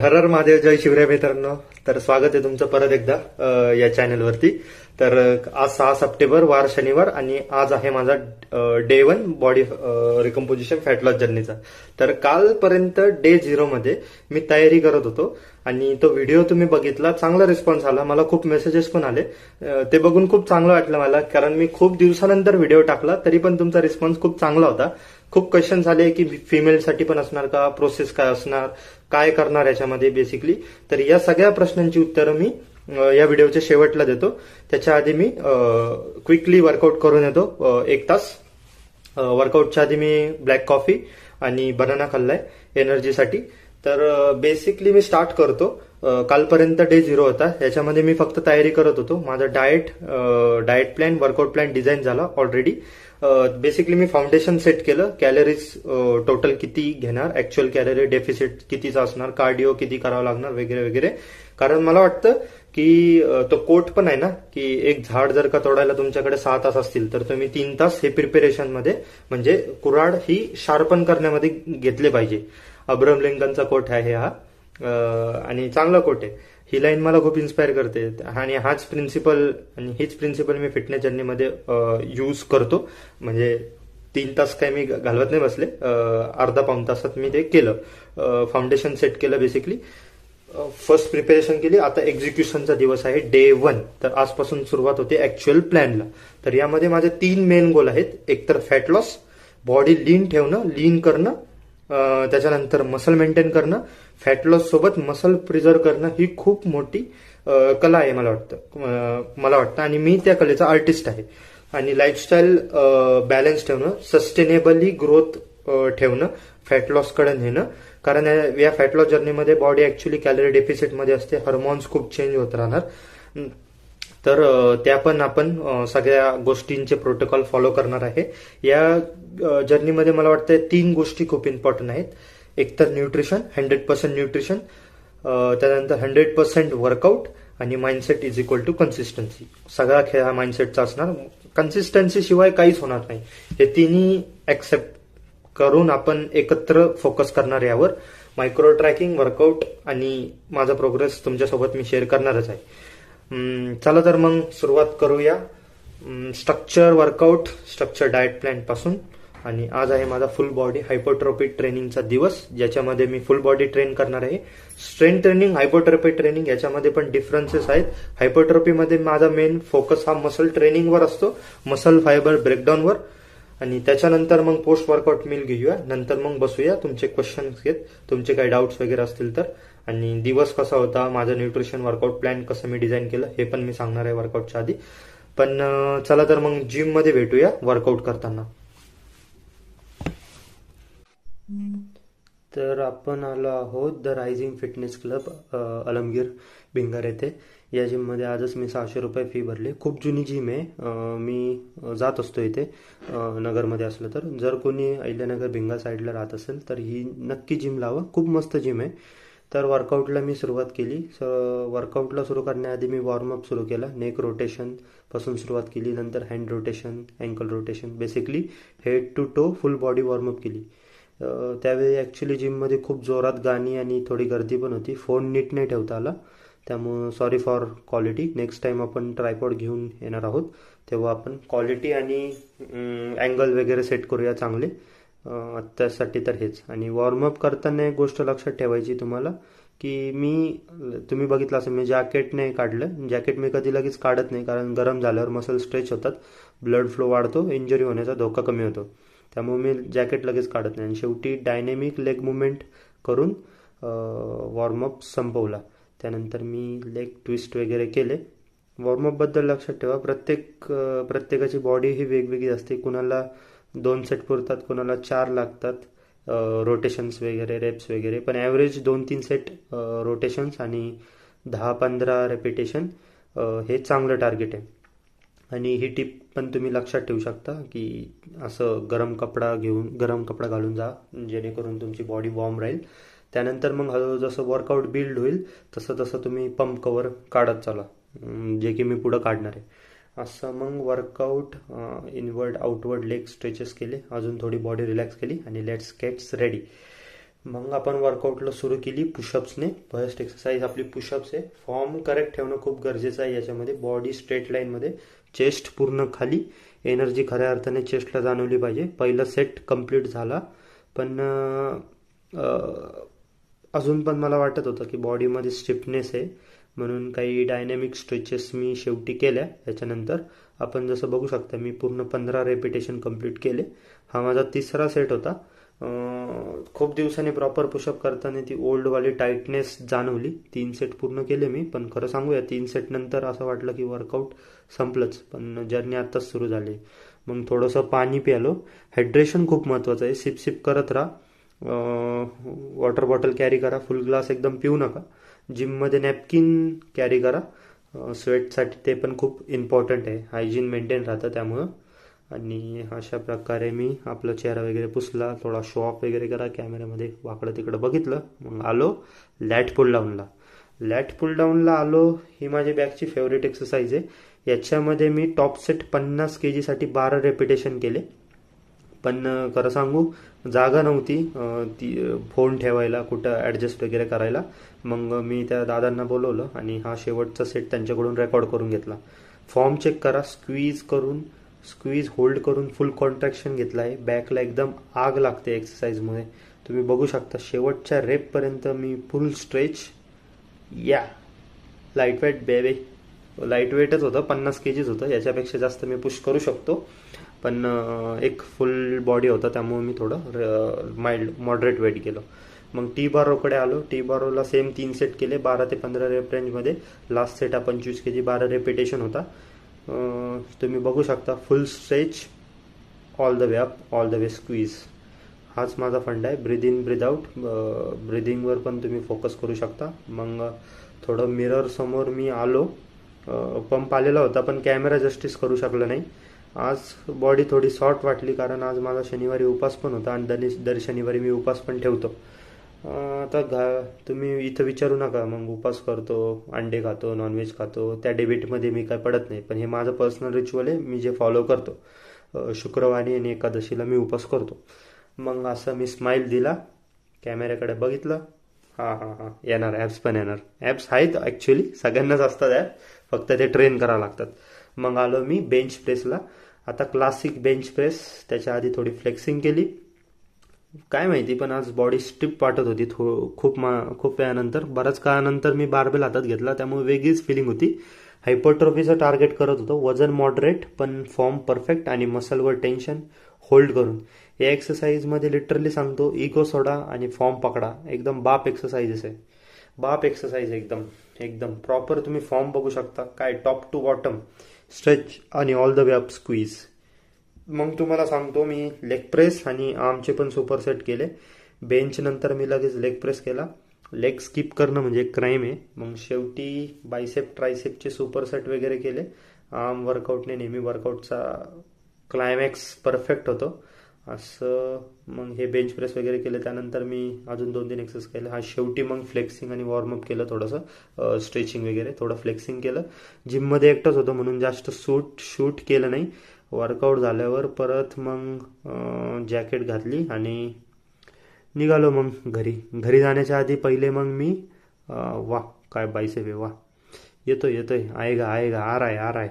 हर हर महादेव जय शिवराय मित्रांनो. तर स्वागत आहे तुमचं परत एकदा या चॅनलवरती तर आज सहा सप्टेंबर वार शनिवार आणि आज आहे माझा day one body recomposition fat loss जर्नीचा तर कालपर्यंत डे झिरो मध्ये मी तयारी करत होतो आणि तो व्हिडिओ तुम्ही बघितला चांगला रिस्पॉन्स आला. मला खूप मेसेजेस पण आले. ते बघून खूप चांगलं वाटलं मला कारण मी खूप दिवसानंतर व्हिडिओ टाकला तरी पण तुमचा रिस्पॉन्स खूप चांगला होता. खूप क्वेश्चन झाले की फिमेलसाठी पण असणार का? प्रोसेस काय असणार? काय करणार याच्यामध्ये बेसिकली तर या सगळ्या प्रश्नांची उत्तरं मी या व्हिडिओच्या शेवटला देतो. त्याच्या आधी मी क्विकली वर्कआउट करून येतो एक तास. वर्कआउटच्या आधी मी ब्लॅक कॉफी आणि बनाना खाल्लाय एनर्जीसाठी तर बेसिकली मी स्टार्ट करतो. कालपर्यंत डे झिरो होता. याच्यामध्ये मी फक्त तयारी करत होतो. माझा diet diet plan workout plan design झाला ऑलरेडी बेसिकली मी फाउंडेशन सेट केलं. कॅलरीज टोटल किती घेणार? ऍक्च्युअल कॅलरी डेफिसिट कितीचा असणार? कार्डिओ किती करावं लागणार? वगैरे वगैरे. कारण मला वाटतं की तो कोट पण आहे ना की एक झाड जर का तोडायला तुमच्याकडे सहा तास असतील तर तुम्ही तीन तास हे प्रिपेरेशनमध्ये म्हणजे कुऱ्हाड ही शार्पन करण्यामध्ये घेतले पाहिजे. अब्रम लिंकनचा कोट आहे हा. आणि चांगला कोट आहे. ही लाईन मला खूप इन्स्पायर करते. आणि हाच प्रिन्सिपल आणि हीच प्रिन्सिपल मी फिटनेस जर्नीमध्ये यूज करतो. म्हणजे तीन तास काय मी घालवत नाही बसले. अर्धा पाऊन तासात मी ते केलं. फाउंडेशन सेट केलं बेसिकली फर्स्ट प्रिपेरेशन केली. आता एक्झिक्युशनचा दिवस आहे डे वन तर आजपासून सुरुवात होते ऍक्च्युअल प्लॅनला तर यामध्ये माझे तीन मेन गोल आहेत. एक तर फॅट लॉस बॉडी लीन ठेवणं लीन करणं त्याच्यानंतर मसल मेंटेन करणं फॅट लॉस सोबत मसल प्रिझर्व करणं ही खूप मोठी कला आहे मला वाटतं. मला वाटतं. आणि मी त्या कलेचा आर्टिस्ट आहे. आणि लाईफस्टाईल बॅलन्स ठेवणं सस्टेनेबली ग्रोथ ठेवणं फॅट लॉसकडे नेणं. कारण या- या फॅट लॉस जर्नीमध्ये बॉडी ऍक्च्युली कॅलरी डेफिसिटमध्ये असते. हार्मोन्स खूप चेंज होत राहणार. तर त्या पण आपण सगळ्या गोष्टींचे प्रोटोकॉल फॉलो करणार आहे. या जर्नीमध्ये मला वाटतं तीन गोष्टी खूप इम्पॉर्टंट आहेत. एक तर न्यूट्रिशन हंड्रेड पर्सेंट न्यूट्रिशन त्यानंतर हंड्रेड पर्सेंट वर्कआउट आणि mindset is equal to consistency सगळा खेळ हा माइंडसेटचा असणार. कन्सिस्टन्सी शिवाय काहीच होणार नाही. हे तिन्ही ऍक्सेप्ट करून आपण एकत्र फोकस करणार यावर. मायक्रो ट्रॅकिंग वर्कआउट आणि माझा प्रोग्रेस तुमच्यासोबत मी शेअर करणारच आहे. चला तर मग सुरुवात करूया. स्ट्रक्चर वर्कआउट स्ट्रक्चर डाएट प्लॅनपासून. आणि आज आहे माझा फुल बॉडी हायपोट्रॉपी ट्रेनिंगचा दिवस ज्याच्यामध्ये मी फुल बॉडी ट्रेन करणार आहे. स्ट्रेंथ ट्रेनिंग हायपोट्रॉपी ट्रेनिंग याच्यामध्ये पण डिफरन्सेस आहेत. हायपोट्रॉपीमध्ये माझा मेन फोकस हा मसल ट्रेनिंगवर असतो मसल फायबर ब्रेकडाऊनवर आणि त्याच्यानंतर मग पोस्ट वर्कआउट मील घेऊया. नंतर मग बसूया. तुमचे क्वेश्चन्स घेत तुमचे काही डाऊट्स वगैरे असतील तर. आणि दिवस कसा होता माझं न्यूट्रिशन वर्कआउट प्लॅन कसं मी डिझाईन केलं हे पण मी सांगणार आहे वर्कआउटच्या आधी. पण चला तर मग जिममध्ये भेटूया वर्कआउट करताना. तर आपण आलो आहोत the rising fitness club Alamgir Bhingar येथे. या जिममध्ये आजच मी सहाशे रुपये फी भरली. खूप जुनी जिम आहे. मी जात असतो इथे नगरमध्ये असलं तर. जर कोणी अहिल्यानगर भिंगा साईडला राहत असेल तर ही नक्की जिम लावा. खूप मस्त जिम आहे. तर वर्कआउटला मी सुरुवात केली. स वर्कआउटला सुरू करण्याआधी मी वॉर्मअप सुरू केला. नेक रोटेशनपासून सुरुवात केली. नंतर hand rotation ankle rotation basically head to toe full body warm up केली. त्यावेळी ॲक्च्युली जिममध्ये खूप जोरात गाणी आणि थोडी गर्दी पण होती. फोन नीट नाही ठेवता आला. त्यामुळं sorry for quality next time आपण ट्रायपॉड घेऊन येणार आहोत. तेव्हा आपण क्वालिटी आणि अँगल वगैरे सेट करूया चांगले. त्यासाठी तर हेच. आणि वॉर्मअप करताना एक गोष्ट लक्षात ठेवायची तुम्हाला की मी तुम्ही बघितलं असं मी जॅकेट नाही काढलं. जॅकेट मी कधी लगेच काढत नाही कारण गरम झाल्यावर मसल स्ट्रेच होतात. ब्लड फ्लो वाढतो इंजरी होण्याचा धोका कमी होतो. त्यामुळे मी जॅकेट लगेच काढत नाही. आणि शेवटी डायनेमिक लेग मुवमेंट करून वॉर्मअप संपवला. त्यानंतर मी लेग ट्विस्ट वगैरे केले. वॉर्मअपबद्दल लक्षात ठेवा. प्रत्येक प्रत्येकाची बॉडी ही वेगवेगळी असते. कुणाला दोन सेट पुरतात कोणाला चार लागतात रोटेशन्स वगैरे रेप्स वगैरे. पण ॲव्हरेज दोन तीन सेट रोटेशन्स आणि दहा पंधरा रेपिटेशन हे चांगलं टार्गेट आहे. आणि ही टिप पण तुम्ही लक्षात ठेवू शकता की असं गरम कपडा घेऊन गरम कपडा घालून जा जेणेकरून तुमची बॉडी वॉर्म राहील. त्यानंतर मग हळूहळू जसं वर्कआउट बिल्ड होईल तसं तसं तुम्ही पंप कवर काढत चला. जे की मी पुढं काढणार आहे. असं मग workout inward outward leg stretches केले. अजून थोडी बॉडी रिलॅक्स केली आणि लेट्स गेट्स रेडी मग आपण वर्कआउटला सुरू केली पुशअप्सने फर्स्ट एक्सरसाइज आपली पुशअप्स आहे. फॉर्म करेक्ट ठेवणं खूप गरजेचं आहे याच्यामध्ये. बॉडी स्ट्रेट लाईनमध्ये चेस्ट पूर्ण खाली. एनर्जी खऱ्या अर्थाने चेस्टला जाणवली पाहिजे. पहिला सेट कंप्लीट झाला. पण अजून पण मला वाटत होतं की बॉडीमध्ये स्टिफनेस आहे. म्हणून काही डायनॅमिक स्ट्रेचेस मी शेवटी केल्या. त्याच्यानंतर आपण जसं बघू शकता मी पूर्ण पंधरा रेपिटेशन कंप्लीट केले. हा माझा तिसरा सेट होता. खूप दिवसांनी प्रॉपर पुशअप करताना ती ओल्डवाली टाईटनेस जाणवली. तीन सेट पूर्ण केले मी. पण खरं सांगूया तीन सेट नंतर असं वाटलं की वर्कआउट संपलंच. पण जर्नी आत्ताच सुरू झाली. मग थोडंसं पाणी प्यालो. हायड्रेशन खूप महत्त्वाचं आहे. सिप सिप करत राहा. वॉटर बॉटल कॅरी करा फुल ग्लास एकदम पिऊ नका. जिममध्ये नॅपकिन कॅरी. करा स्वेटसाठी ते पण खूप इम्पॉर्टंट आहे. हायजीन मेंटेन राहतं त्यामुळं. आणि अशा प्रकारे मी आपला चेहरा वगैरे पुसला थोडा शो ऑफ वगैरे करा कॅमेऱ्यामध्ये वाकडं तिकडं बघितलं मग आलो लॅट पुल डाऊनला लॅट पुल डाऊनला आलो ही माझी बॅगची फेवरेट एक्सरसाइज आहे. याच्यामध्ये मी टॉप सेट पन्नास के जीसाठी बारा रेपिटेशन केले. पण खरं सांगू जागा नव्हती ती फोन ठेवायला कुठं ॲडजस्ट वगैरे करायला. मग मी त्या दादांना बोलवलं आणि हा शेवटचा सेट त्यांच्याकडून रेकॉर्ड करून घेतला. फॉर्म चेक करा स्क्वीज करून स्क्वीज होल्ड करून फुल कॉन्ट्रॅक्शन घेतलं आहे बॅकला एकदम आग लागते एक्सरसाइजमुळे तुम्ही बघू शकता शेवटच्या रेपपर्यंत मी फुल स्ट्रेच या लाइट वेट बेबे लाइट वेटच होतं पन्नास के जीच होतं. याच्यापेक्षा जास्त मी पुश करू शकतो. पण एक फुल बॉडी होता त्यामुळे मी थोडं माइल्ड मॉडरेट वेट केलं. मग टी बारोकडे आलो. टी बारोला सेम तीन सेट केले. बारा ते पंधरा रेप रेंजमध्ये लास्ट सेट हा पंचवीस के जी बारा रेपिटेशन होता. तुम्ही बघू शकता full stretch all the way up all the way squeeze हाच माझा फंड आहे. ब्रीद इन ब्रिद आउट ब्रिदिंगवर पण तुम्ही फोकस करू शकता. मग थोडं मिरर समोर मी आलो. पंप आलेला होता पण कॅमेरा जस्टिस करू शकला नाही. आज बॉडी थोडी सॉफ्ट वाटली कारण आज माझा शनिवारी उपास पण होता आणि दर दर शनिवारी मी उपास पण ठेवतो. आता घा तुम्ही इथं विचारू नका मग उपास करतो अंडे खातो नॉनव्हेज खातो त्या डेबिटमध्ये मी काय पडत नाही पण हे माझं पर्सनल रिच्युअल आहे मी जे फॉलो करतो. शुक्रवारी आणि एकादशीला मी उपास करतो. मग असं मी स्माईल दिला कॅमेऱ्याकडे बघितलं हां हां हां येणार ॲप्स पण येणार. ॲप्स आहेत ॲक्च्युली सगळ्यांनाच असतात ॲप फक्त ते ट्रेन करावं लागतात. मग आलो मी बेंच प्रेसला आता क्लासिक बेंच प्रेस त्याच्या आधी थोडी फ्लेक्सिंग केली. काय माहिती पण आज बॉडी स्टिप वाटत होती थो खूप मा खूप वेळानंतर. बऱ्याच काळानंतर मी बार्बेल हातात घेतला त्यामुळे वेगळीच फिलिंग होती. हायपरट्रॉफीचं टार्गेट करत होतो. वजन मॉडरेट पण फॉर्म परफेक्ट आणि मसलवर टेन्शन होल्ड करून. या एक्सरसाइजमध्ये लिटरली सांगतो इगो सोडा आणि फॉर्म पकडा. एकदम बाप एक्सरसाइजेस आहे. बाप एक्सरसाइज एकदम. एकदम. प्रॉपर तुम्ही फॉर्म बघू शकता. काय टॉप टू बॉटम स्ट्रेच आणि all the way up squeeze मग तुम्हाला सांगतो मी लेग प्रेस आणि आर्मचे पण सुपरसेट केले. बेंच नंतर मी लगेच लेग प्रेस केला. लेग स्किप करणं म्हणजे क्राईम आहे. मग शेवटी बायसेप ट्रायसेपचे सुपरसेट वगैरे केले. आर्म वर्कआउटने नेहमी वर्कआउटचा क्लायमॅक्स परफेक्ट होतो. असं मग हे बेंच प्रेस वगैरे केलं त्यानंतर मी अजून दोन तीन एक्सरसाइज केले. हा शेवटी मग फ्लेक्सिंग आणि वॉर्मअप केलं थोडंसं स्ट्रेचिंग वगैरे थोडं फ्लेक्सिंग केलं. जिममध्ये एकटंच होतं म्हणून जास्त सूट शूट केलं नाही. वर्कआउट झाल्यावर परत मग जॅकेट घातली आणि निघालो मग घरी. घरी जाण्याच्या आधी पहिले मग मी वा काय बाईसे वे वा. येतोय येतोय. आहे गा आर आहे आर आहे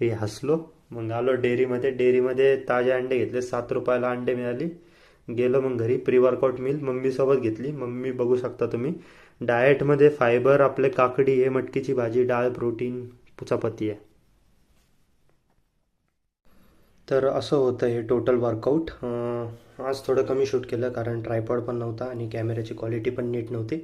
हे हसलो. मग आलो डेअरीमध्ये. डेअरीमध्ये ताजे अंडे घेतले. सात रुपयाला अंडे मिळाली. गेलो मग घरी. Pre workout mill. मम्मीसोबत घेतली. मम्मी बघू शकता तुम्ही. डाएटमध्ये फायबर आपले काकडी आहे मटकीची भाजी डाळ प्रोटीन चपाती आहे. तर असं होतं हे टोटल वर्कआउट आज थोडं कमी शूट केलं कारण ट्रायपॉड पण नव्हता आणि कॅमेऱ्याची क्वालिटी पण नीट नव्हती.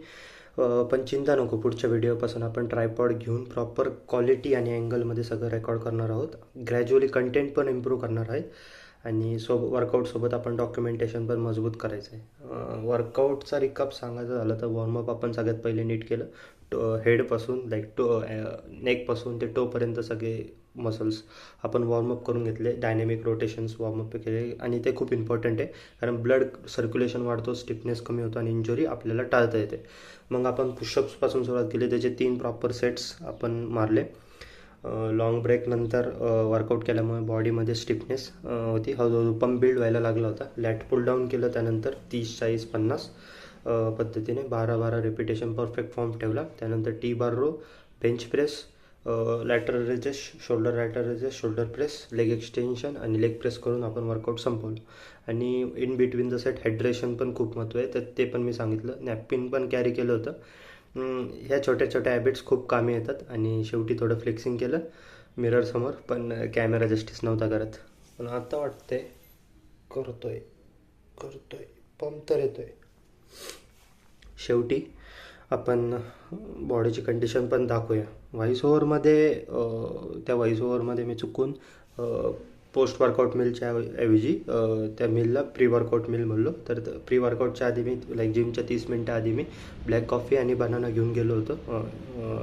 पण चिंता नको पुढच्या व्हिडिओपासून आपण ट्रायपॉड घेऊन प्रॉपर क्वालिटी आणि अँगलमध्ये सगळं रेकॉर्ड करणार आहोत. ग्रॅज्युअली कंटेंट पण इम्प्रूव्ह करणार आहे आणि सोब वर्कआउटसोबत आपण डॉक्युमेंटेशन पण मजबूत करायचं आहे. वर्कआउटचा रिकअप सांगायचं झालं तर वॉर्मअप आपण सगळ्यात पहिले नीट केलं. टो हेडपासून लाईक टो नेकपासून ते टोपर्यंत सगळे मसल्स आपण वॉर्मअप करून घेतले. डायनॅमिक रोटेशन्स वॉर्मअप केले. आणि ते खूप इम्पॉर्टंट आहे. कारण ब्लड सर्क्युलेशन वाढतो स्टिफनेस कमी होतो आणि इंजुरी आपल्याला टाळता येते. मग आपण पुशअप्सपासून सुरुवात केली. त्याचे तीन प्रॉपर सेट्स आपण मारले. लाँग ब्रेक नंतर वर्कआउट केल्यामुळे बॉडीमध्ये स्टिफनेस होती. हळूहळू पंप बिल्ड व्हायला लागला होता. लॅट पुल डाऊन केलं त्यानंतर तीस चाळीस पन्नास. पद्धतीने बारा बारा रेपिटेशन परफेक्ट फॉर्म ठेवला. त्यानंतर T bar row bench press lateral raises shoulder lateral raises shoulder press leg extension आणि लेग प्रेस करून आपण वर्कआउट संपवलं. आणि in between the set hydration पण खूप महत्त्व आहे. तर ते पण मी सांगितलं. नॅपकिन पण कॅरी केलं होतं. ह्या छोट्या छोट्या हॅबिट्स खूप कामी येतात. आणि शेवटी थोडं फ्लेक्सिंग केलं. मिररसमोर पण कॅमेरा जस्टिस नव्हता करत. पण आता वाटते करतोय करतोय पंप तर येतोय. शेवटी आपण बॉडीची कंडिशन पण दाखवूया. व्हॉइस ओव्हरमध्ये त्या व्हॉइस ओव्हरमध्ये मी चुकून पोस्ट वर्कआउट मिलच्या ऐवजी त्या मिलला प्री वर्कआउट मिल म्हणलो. तर प्री वर्कआउटच्या आधी मी लाईक जिमच्या तीस मिनटं आधी मी ब्लॅक कॉफी आणि बनाना घेऊन गेलो होतो.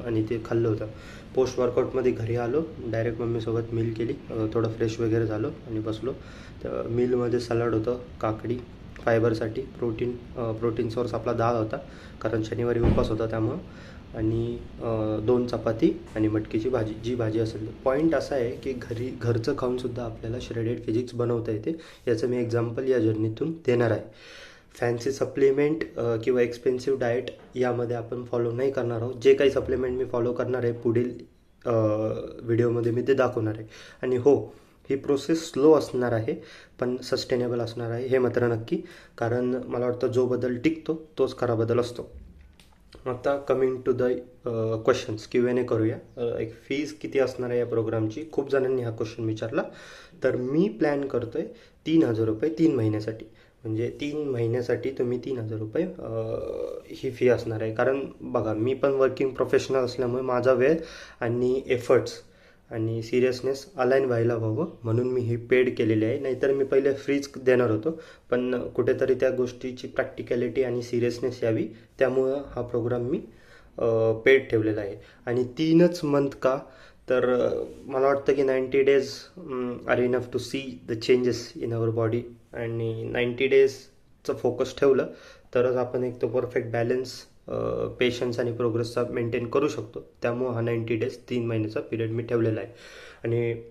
आणि ते खाल्लं होतं. पोस्ट वर्कआउटमध्ये घरी आलो. डायरेक्ट मम्मीसोबत मिल केली. थोडं फ्रेश वगैरे झालो आणि बसलो. तर मिलमध्ये सलाड होतं काकडी फायबरसाठी प्रोटीन प्रोटीन सोर्स आपला डाळ होता कारण शनिवारी उपवास होता त्यामुळं. आणि दोन चपाती आणि मटकीची भाजी जी भाजी असेल. पॉईंट असा आहे की घरी घरचं खाऊनसुद्धा आपल्याला श्रेडेड फिजिक्स बनवता येते. याचं मी एक्झाम्पल या जर्नीतून देणार आहे. फॅन्सी सप्लिमेंट किंवा एक्सपेन्सिव्ह डाएट यामध्ये आपण फॉलो नाही करणार आहोत. जे काही सप्लिमेंट मी फॉलो करणार आहे पुढील व्हिडिओमध्ये मी ते दाखवणार आहे. आणि हो ही प्रोसेस स्लो असणार आहे पण सस्टेनेबल असणार आहे हे मात्र नक्की. कारण मला वाटतं जो बदल टिकतो तोच खरा बदल असतो. आता coming to the questions Q N A करूया. एक फीज किती असणार आहे या प्रोग्रामची खूप जणांनी हा क्वेश्चन विचारला. तर मी प्लॅन करतो आहे तीन हजार रुपये तीन महिन्यासाठी. म्हणजे तीन महिन्यासाठी तुम्ही तीन हजार रुपये ही फी असणार आहे. कारण बघा मी पण वर्किंग प्रोफेशनल असल्यामुळे माझा वेळ आणि एफर्ट्स आणि सिरियसनेस अलाईन व्हायला हवं म्हणून मी हे पेड केलेली आहे. नाहीतर मी पहिले फ्रीज देणार होतो. पण कुठेतरी त्या गोष्टीची प्रॅक्टिकॅलिटी आणि सिरियसनेस यावी. त्यामुळं हा प्रोग्राम मी पेड ठेवलेला आहे. आणि तीनच मंथ का? तर मला वाटतं की ninety days are enough to see the changes in our body आणि नाईंटी डेजचं फोकस ठेवलं तरच आपण एक तो परफेक्ट बॅलन्स पेशन्स आणि प्रोग्रेसचा मेंटेन करू शकतो. त्यामुळं हा नाईंटी डेज तीन महिन्याचा पिरियड मी ठेवलेला आहे. आणि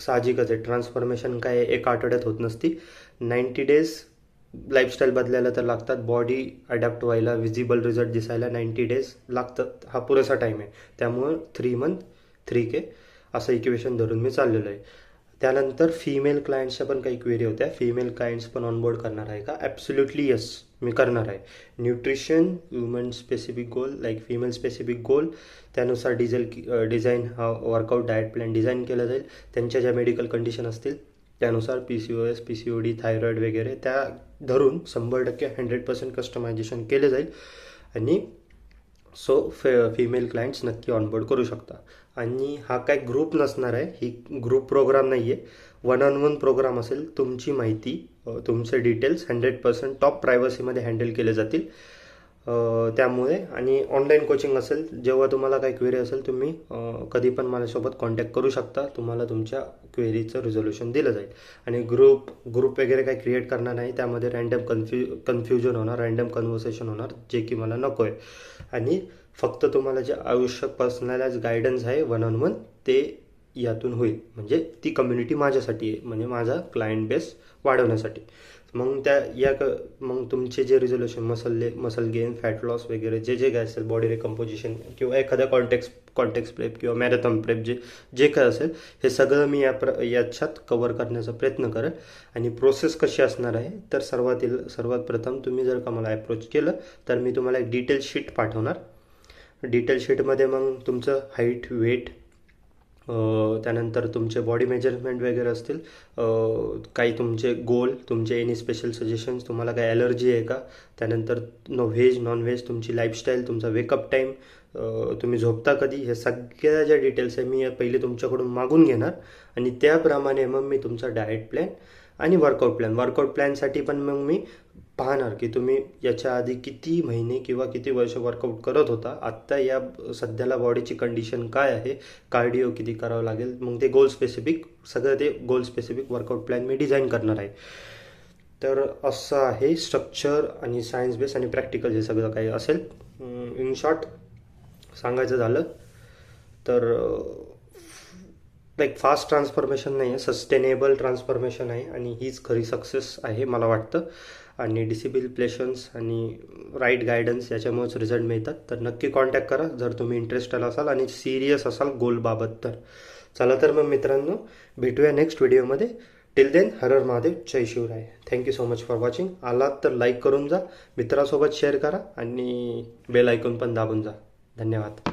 साहजिकच आहे. ट्रान्सफॉर्मेशन काय एका आठवड्यात होत नसती. नाईंटी डेज लाईफस्टाईल बदलायला तर लागतात. बॉडी अडॅप्ट व्हायला विजिबल रिझल्ट दिसायला नाईंटी डेज लागतात हा पुरेसा टाईम आहे. त्यामुळं थ्री मंथ थ्री के असं इक्वेशन धरून मी चाललेलो आहे. त्यानंतर फिमेल क्लायंट्सच्या पण काही क्वेरी होत्या. फिमेल क्लायंट्स पण ऑनबोर्ड करणार आहे का? ॲब्सोल्युटली येस मी करणार आहे. Nutrition woman specific goal like female specific goal त्यानुसार डिझेल डिझाईन हा वर्कआउट डाएट प्लॅन डिझाईन केला जाईल. त्यांच्या ज्या मेडिकल कंडिशन असतील त्यानुसार P C O S P C O D thyroid वगैरे त्या धरून शंभर टक्के हंड्रेड पर्सेंट कस्टमायझेशन केले जाईल. आणि सो फे फिमेल क्लायंट्स नक्की ऑनबोर्ड करू शकता. आणि हा काय ग्रुप नसणार आहे ही ग्रुप प्रोग्राम नाही आहे वन ऑन वन प्रोग्राम असेल तुमची माहिती तुमचे डिटेल्स हंड्रेड पर्सेंट टॉप प्रायव्हसीमध्ये हँडल केले जातील. त्यामुळे आणि ऑनलाईन कोचिंग असेल जेव्हा तुम्हाला काही क्वेरी असेल तुम्ही कधी पण माझ्यासोबत कॉन्टॅक्ट करू शकता. तुम्हाला तुमच्या क्वेरीचं रिझोल्युशन दिलं जाईल. आणि ग्रुप ग्रुप वगैरे काही क्रिएट करणार नाही त्यामध्ये रँडम कन्फ्यू कन्फ्युजन होणार रँडम कन्व्हर्सेशन होणार जे की मला नको आहे आणि फक्त तुम्हाला जे आवश्यक पर्सनलाइज गायडन्स आहे वन ऑन वन ते यातून होईल. म्हणजे ती कम्युनिटी माझ्यासाठी आहे म्हणजे माझा क्लायंट बेस वाढवण्यासाठी. मग त्या या क मग तुमचे जे रिझोल्युशन मसलले मसल गेन फॅट लॉस वगैरे जे जे काय असेल बॉडी रिकम्पोजिशन किंवा एखाद्या कॉन्टेक्स कॉन्टेक्स प्रेप किंवा मॅरेथॉन प्रेप जे जे काय असेल हे सगळं मी या प्र याच्यात कवर करण्याचा प्रयत्न करेल. आणि प्रोसेस कशी असणार आहे तर सर्वातील सर्वात प्रथम तुम्ही जर का मला अप्रोच केलं तर मी तुम्हाला एक डिटेल शीट पाठवणार. डिटेल शीटमध्ये मग तुमचं हाईट वेट त्यानंतर तुमचे बॉडी मेजरमेंट वगैरे असतील. काही तुमचे गोल तुमचे एनी स्पेशल सजेशन्स तुम्हाला काही ॲलर्जी आहे का? त्यानंतर नो व्हेज नॉन व्हेज तुमची लाईफस्टाईल तुमचा वेकअप टाईम तुम्ही झोपता कधी? हे सगळ्या ज्या डिटेल्स आहे मी पहिले तुमच्याकडून मागून घेणार. आणि त्याप्रमाणे मग मी तुमचा डाएट प्लॅन आणि वर्कआउट प्लॅन वर्कआउट प्लॅनसाठी पण मग मी पाहणार की तुम्ही याच्या आधी किती महिने किंवा किती वर्ष वर्कआउट करत होता. आत्ता या सध्याला बॉडीची कंडिशन काय आहे? कार्डिओ किती करावं लागेल? मग ते गोल स्पेसिफिक सगळं ते गोल स्पेसिफिक वर्कआउट प्लॅन मी डिझाईन करणार आहे. तर असं आहे स्ट्रक्चर आणि सायन्स बेस आणि प्रॅक्टिकल हे सगळं काही असेल. इन शॉर्ट सांगायचं झालं तर लाईक फास्ट ट्रान्सफॉर्मेशन नाही आहे सस्टेनेबल ट्रान्सफॉर्मेशन आहे आणि हीच खरी सक्सेस आहे मला वाटतं. आणि डिसिबिल प्लेशन्स आणि राईट गायडन्स याच्यामुळेच रिझल्ट मिळतात. तर नक्की कॉन्टॅक्ट करा जर तुम्ही इंटरेस्टेड असाल आणि सिरियस असाल गोलबाबत तर. चला तर मग मित्रांनो भेटूया नेक्स्ट व्हिडिओमध्ये टिल देन हरर महादेव जय Shivrai. Thank you so much for watching आलात तर लाईक करून जा मित्रासोबत शेअर करा आणि बेल ऐकून पण दाबून जा. धन्यवाद.